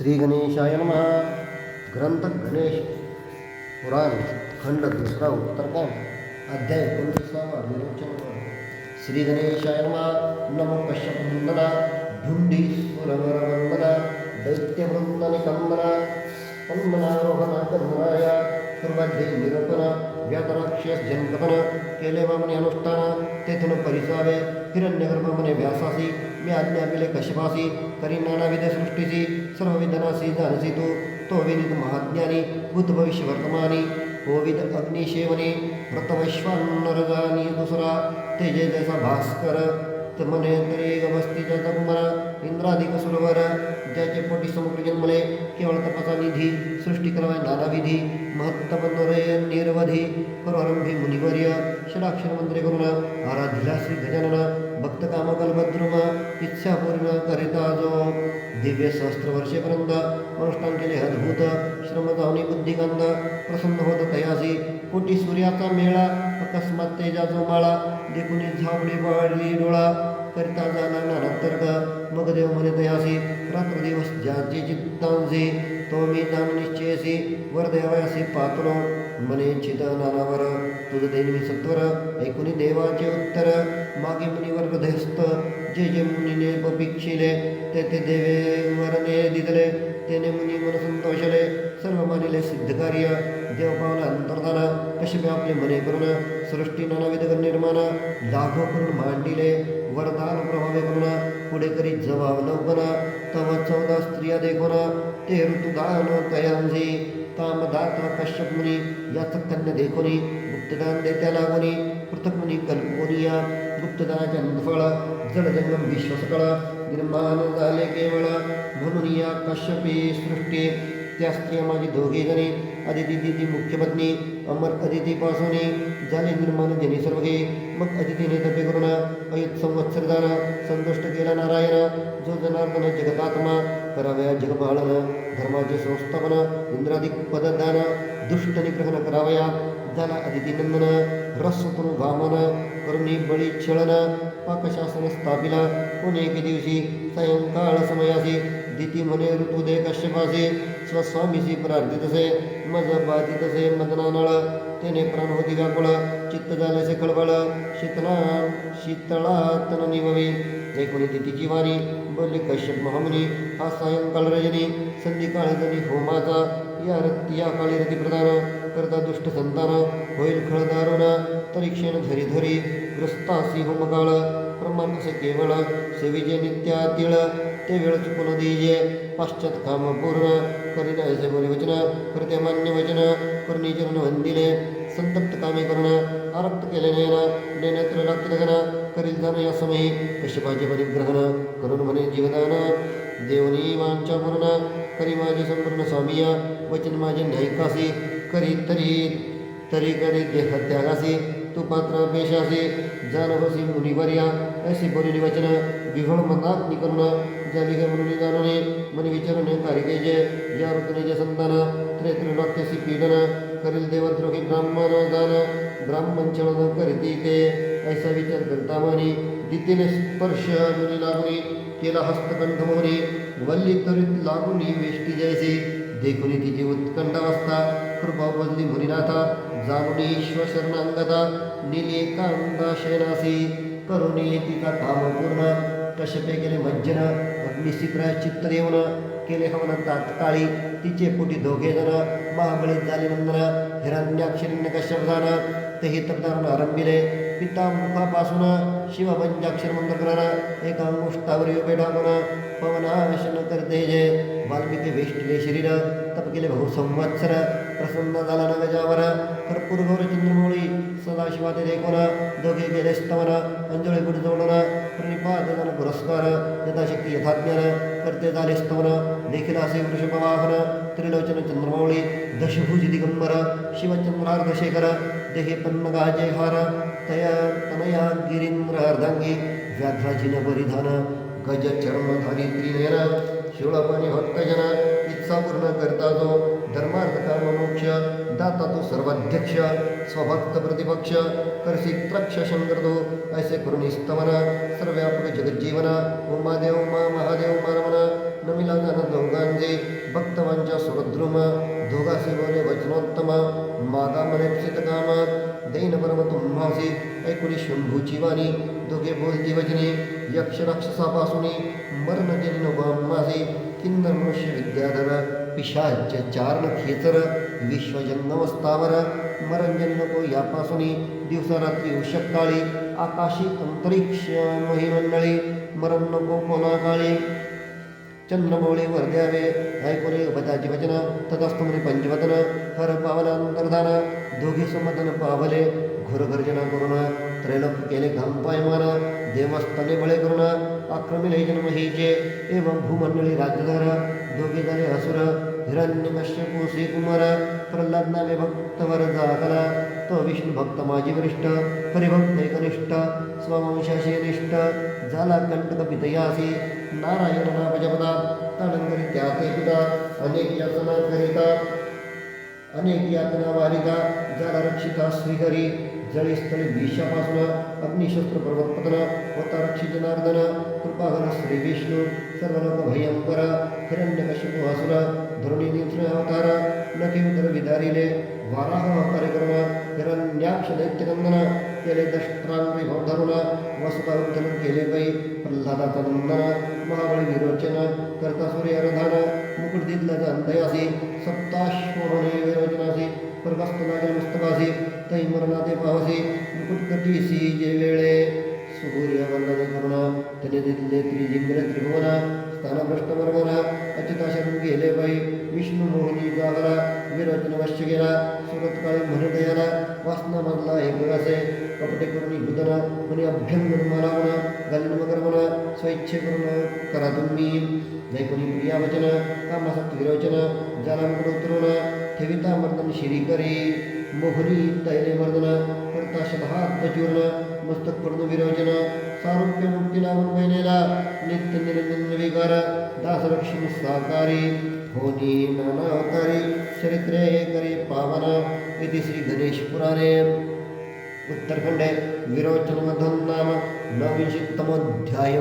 श्री गणेशाय नमः। ग्रंथ गणेश पुराण खंड दुसरा उत्तरकांड अध्याय एकोणतीसावा विरोचन श्री गणेशाय नम। नमो कश्यपवंदना पन्मनारोहण कन्मराय पूर्वाध्यायी निरूपण व्याकराक्षस जनकथन केले म्हणे अनुष्ठान तेथून परिसावे हिरण्यगर्भ म्हणे व्यासासी मी आज्ञा केले कश्यपासी करी नानाविध सृष्टीची सर्व विधनासी जानसी तू तो विदित महाज्ञानी, बुद्ध भविष्य वर्तमानी, कोविद अग्निशेवनी प्रथमैश्वानरजानी दुसरा तेजे जैसा भास्कर त म्हणे तरी गमस्ती त्याचा कुमार इंद्राधिक सुरवर ज्याचे पोटी समुद्र जन्मले केवळ तपाचा निधी, सृष्टी करावा नानाविधी महत्तम नरय निरवधी, करोरंभी मुनिवर्य षडाक्षर मंत्रे करुण आराधिला श्री गजानन, भक्त कामकल्पद्रुम इच्छा पूर्ण करिता जो दिव्य सहस्त्र वर्षेपर्यंत अनुष्ठान केले अद्भुत श्रम जावणी बुद्धिकांत प्रसन्न होत तयासी कोटी सूर्याचा मेळा, अकस्मात तेजाचो माळा देखुनी झावडी बाळली डोळा, करिता जाणार नंतर ग मग देव म्हणे तयासी रात्र दिवस ज्याचे चित्तांचे तो मी नाम निश्चयसी वर देवायासी पातुरो मने चित नानावर, तुझ मी सत्वर, ऐकुनी देवाचे उत्तर, मागे मुनीवर हृदयस्थ मुनीने पपिक्षिले ते ते देवे वरने दिदले तेने मुनी मन संतोषले सर्व मानिले सिद्ध कार्य देव पावला अंतर्धान आपले मने करून सृष्टी नानाविध निर्माण लाखो करून मांडिले वरदान प्रभावे करून पुढे करी जबाब नवगण तव चौदा स्त्रिया देखोन ते ऋतुदान तयांजी कामदात कश्यप मुनी याच कन्या देखोनी गुप्तदान देत्या लागोनी पृथक मुनी कल्पोनिया गुप्तदानाच्या फळ जडजंगम विश्वसकळ निर्माण झाले केवळ म्हणून या कश्यपी सृष्टी त्या स्त्रिया माझी दोघे जणी अदिती दिदी मुख्य पत्नी अमर अदितीपासून झाले निर्माण जनी सर्व घे मग अदितीने तपे करून अयुत संवत्सर दान संतुष्ट केला नारायण जो जनार्दन जगतात्मा करावया जगपालन धर्माचे संस्थापन इंद्रादिक पददान दुष्ट निग्रहण करावया झाला अदितीनंदन रसतनु वामन करुणी बळी छळन पाकशासन स्थापिला। पुणे एके दिवशी सायंकाळ समयासी दिती म्हणे ऋतुदे कश्यपासे, स्वस्वामीसी प्रार्थितसे, मज बाधितसे मदनानळ, तेने प्राण होती व्याकुळ, चित्त झाल्याचे खळबळ शीतला शीतळा तन निववी। ऐकून तिची वाणी बोलली कश्यप महामुनी, हा सायंकाळ रजनी, संधिकाळ जनी होमाचा, या रती या काळी रती करता दुष्ट संतान, होईल खळ दारुण तरीक्षण धरी धरी ग्रस्तासी होमकाळ प्रमाण असे केवळ, सेविजे नित्यातिळ ते वेळ चुकून देजे पाश्चात काम पूर्ण, करीन ऐसे बोले वचन, करते मान्य वचन, करुणी चरण वंदिले, संतप्त कामे करण, आरक्त केले नयन नेत्र लागते गगन, करील जाण या समयी कश्यपाचे परिग्रहण, करून म्हणे जीवदान, देवनी वांच्या पूर्ण, करी माझे संपूर्ण स्वामिया वचन माझे न्यायिकासी करी तरी तरी करी देह त्यागासी, तू पात्र पेशासी जानवसी मुनिवर्या ऐसे बोलिनी वचन विभळ मनाग्नी करुण जालिके म्हणून जाणणे मन विचारणे कारिकेजे या ऋतुनेजे संतान त्रेत्रलोक्यसी पीडन, करील देवद्रोही ब्राह्मण दान, ब्राह्मण छळन करीती ते, ऐसा विचार करता म्हणे दितीने स्पर्श मुनी लागुनी केला हस्तकंठ मोहरी, वल्ली तरीत लागुनी वेष्टी जैसे जे कोणी तिची उत्कंठावस्था कृपापदली भुरीनाथा जाणुनी शरणांगता निलेकांगा शयनासी करुणी तिचा काम पूर्ण कशपे केले मज्जन अग्निशिप्रा चित्तदेवन केले हवन तात्काळी तिचे पोटी दोघे जण महाबळीत झाले नंदन हिरण्याक्षरिण्य कश्यपदान तेही तपदान आरंभिले पिता मुखापासून शिवपंचाक्षर मंत्र करण एका मुष्टावर बेटा म्हणा पवनाशन करते जे वाल्मिकी वेष्टिले शरीर तप केले बहु संवत्सर प्रसन्न झाला न गजावर कर्पूर गौर चंद्रमौळी सदाशिवाते देखून दोघे गेले स्तवन अंजळी पुढे जोडून प्रणिपात जन पुरस्कार यथाशक्ती यथाज्ञान करते झाले स्तवन देखील असे वृषभवाहन त्रिलोचन चंद्रमौळी दशभुज दिगंबर शिवचंद्रार्धशेखर देहे पन्नगाजे शिवळपाणी भक्तजन इच्छा पूर्ण करता जो धर्मार्थ काम मोक्ष दाता तो सर्वाध्यक्ष, स्वभक्त प्रतिपक्ष करसी त्रक्ष शंकरतो ऐसे करुणी स्तवन सर्व्यापक जगज्जीवन उमादेव मा महादेव मा रमण नमिला दोघांचे भक्तवांच्या सुरद्रुम दोघासी बोले वचनोत्तम, मागा मरेक्षित काम दैन परम तुम्हासी ऐकुनी शंभूची वाणी, दोघे बोलती वचने यक्ष राक्षसापासून मरण गेली माझे किन्नर मनुष्य विद्याधर पिशाच चारण खेचर विश्वजन्मवस्थावर मरंजन नको यापासून दिवसा रात्री उषक काळी आकाशी अंतरिक्ष महिमंडळी मरण नको कोणा काळी चंद्रमौळी वर्ध्यावे ऐकुने उपदाची वचन तथास्तु पंचवदन हर पावनांतर्धान दोघी समदन पावले घोर गर्जना करुण त्रैलोक केले घाम पायमान देवस्थाने बळे करुण. आक्रमिले जन्म हिचे एवं भूमंडळी राज्यधर दोघे झाले असुर. हिरण्यकश्यपू श्रीकुमार. प्रल्हाद नामे भक्त वर जागला. तो विष्णू भक्त माझी वरिष्ठ. हरिभक्त एकनिष्ठ. स्ववंशाशी निष्ठ झाला कंटक पितयासी. नारायण नाम जपदा तडंगरी त्याते पिता अनेक यातना करिता. अनेक यातना वारिता. जला रक्षिता श्रीहरी. जळीस्थळी विषापासून अग्निशस्त्र पर्वतपतन होता रक्षित जनार्दन कृपाघन श्री विष्णु, सर्वलोक भयंकर हिरण्यकशिपू असुर धरुणी नित्र अवतार नखे उदर विदारिले, वाराह अवतारे कर्म हिरण्याक्ष दैत्यनंदन, केले दष्ट्रांगी धरुण वसुकारुद्धन केले पै प्रल्हादाचा नंदन महाबळी विरोचन, करता सूर्यरधान मुकुट दिदला अंधयासी सप्ताश्वरणे विरोचनासी प्रगस्त लागेल मस्तकासी मरणाते पावसी मुकुट कटीसी जे वेळे सूर्य वंदने करुण त्याने दिले त्रिजिंग्र त्रिभुवन स्थानभ्रष्ट वर्गन अच्युता शरण गेले बाई विष्णू मोहिनी जागला विरोचन वश्य गेला सुरत काळी म्हणे दयाला वासना मधला एक असे कपटे करून बुधन म्हणे अभ्यंगन मारावण ठेविता मर्दन शिरी करी मोहनी तैले मर्दन करता शतहात चूर्ण, मस्तक पडून विरोचन सारूप्य मुक्ती लागून महिनेला नित्य निरंजन विकार दासरक्षण साकारी होनी नानावतारी चरित्रे करी पावन, इति श्री गणेश पुराणे। उत्तरखंडे विरोचन नाम नवविंशतितमोऽध्याय